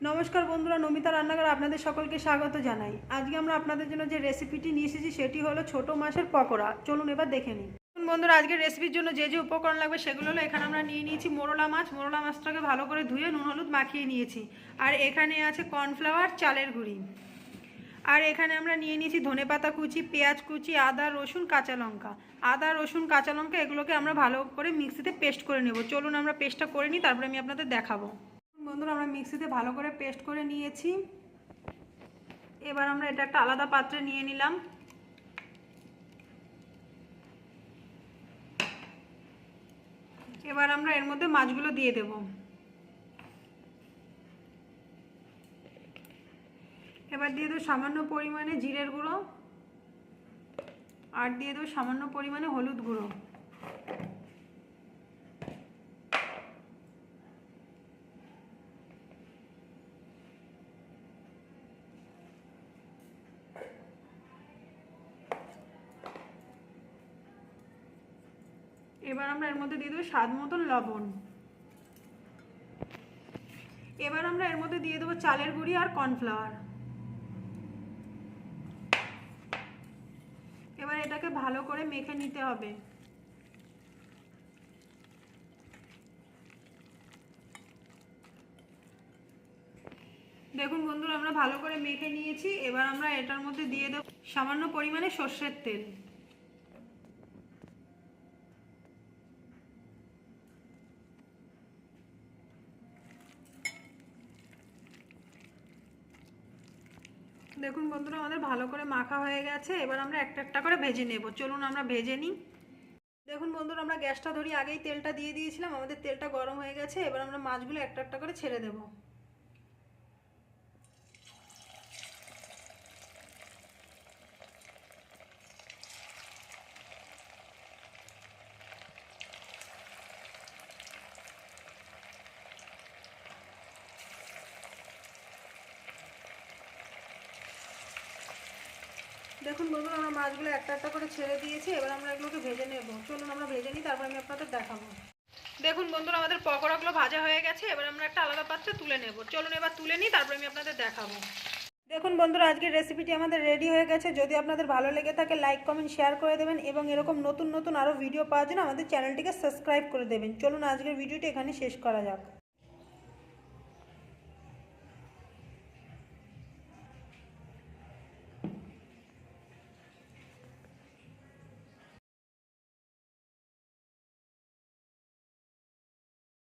নমস্কার বন্ধুরা, নমিতা রান্নাঘর আপনাদের সকলকে স্বাগত জানাই। আজকে আমরা আপনাদের জন্য যে রেসিপিটি নিয়ে এসেছি, সেটি হলো ছোট মাছের পকোড়া। চলুন এবার দেখে নিই। বন্ধুরা, আজকের রেসিপির জন্য যে যে উপকরণ লাগবে, সেগুলো হলো এখানে আমরা নিয়ে নিয়েছি মোরলা মাছ। মোরলা মাছটাকে ভালো করে ধুয়ে নুন, হলুদ মাখিয়ে নিয়েছি। আর এখানে আছে কর্নফ্লাওয়ার চালের গুঁড়ি। আর এখানে আমরা নিয়ে নিয়েছি ধনেপাতা কুচি, পেঁয়াজ কুচি, আদা, রসুন, কাঁচা লঙ্কা। আদা, রসুন, কাঁচা লঙ্কা, এগুলোকে আমরা ভালো করে মিক্সিতে পেস্ট করে নেব। চলুন আমরা পেস্টটা করে নিই, তারপরে আমি আপনাদের দেখাবো। বন্ধুরা, আমরা মিক্সিতে ভালো করে পেস্ট করে নিয়েছি। এবার আমরা এটা একটা আলাদা পাত্রে নিয়ে নিলাম। এবার আমরা এর মধ্যে মাছগুলো দিয়ে দেব। এবার দিয়ে দেবো সামান্য পরিমাণে জিরের গুঁড়ো আর দিয়ে দেবো সামান্য পরিমাণে হলুদ গুঁড়ো। এবার আমরা এর মধ্যে দিয়ে দেবো স্বাদ মতন লবণ। এবার আমরা এর মধ্যে দিয়ে দেবো চালের গুঁড়ি আর কর্নফ্লাওয়ার। এবার এটাকে ভালো করে মেখে নিতে হবে। দেখুন বন্ধুরা, আমরা ভালো করে মেখে নিয়েছি। এবার আমরা এটার মধ্যে দিয়ে দেবো সামান্য পরিমাণে সর্ষের তেল। দেখুন বন্ধুরা, আমাদের ভালো করে মাখা হয়ে গেছে। এবার আমরা একটা একটা করে ভেজে নেব। চলুন আমরা ভেজে নিই। দেখুন বন্ধুরা, আমরা গ্যাসটা ধরি আগেই তেলটা দিয়ে দিয়েছিলাম। আমাদের তেলটা গরম হয়ে গেছে। এবার আমরা মাছগুলো একটা একটা করে ছেড়ে দেব। দেখুন বন্ধুরা, আমরা মাছগুলো একটা একটা করে ছেড়ে দিয়েছি, এবার আমরা এগুলোকে ভেজে নেব। চলুন আমরা ভেজে নিই, তারপর আমি আপনাদের দেখাবো। দেখুন বন্ধুরা, আমাদের পকোড়াগুলো ভাজা হয়ে গেছে, এবার আমরা একটা আলাদা পাত্রে তুলে নেব। চলুন এবার তুলে নিই, তারপর আমি আপনাদের দেখাবো। দেখুন বন্ধুরা, আজকের রেসিপিটি আমাদের রেডি হয়ে গেছে। যদি আপনাদের ভালো লেগে থাকে লাইক কমেন্ট শেয়ার করে দেবেন এবং এরকম নতুন নতুন আরও ভিডিও পাওয়ার জন্য আমাদের চ্যানেলটিকে সাবস্ক্রাইব করে দেবেন। চলুন আজকের ভিডিওটি এখানে শেষ করা যাক।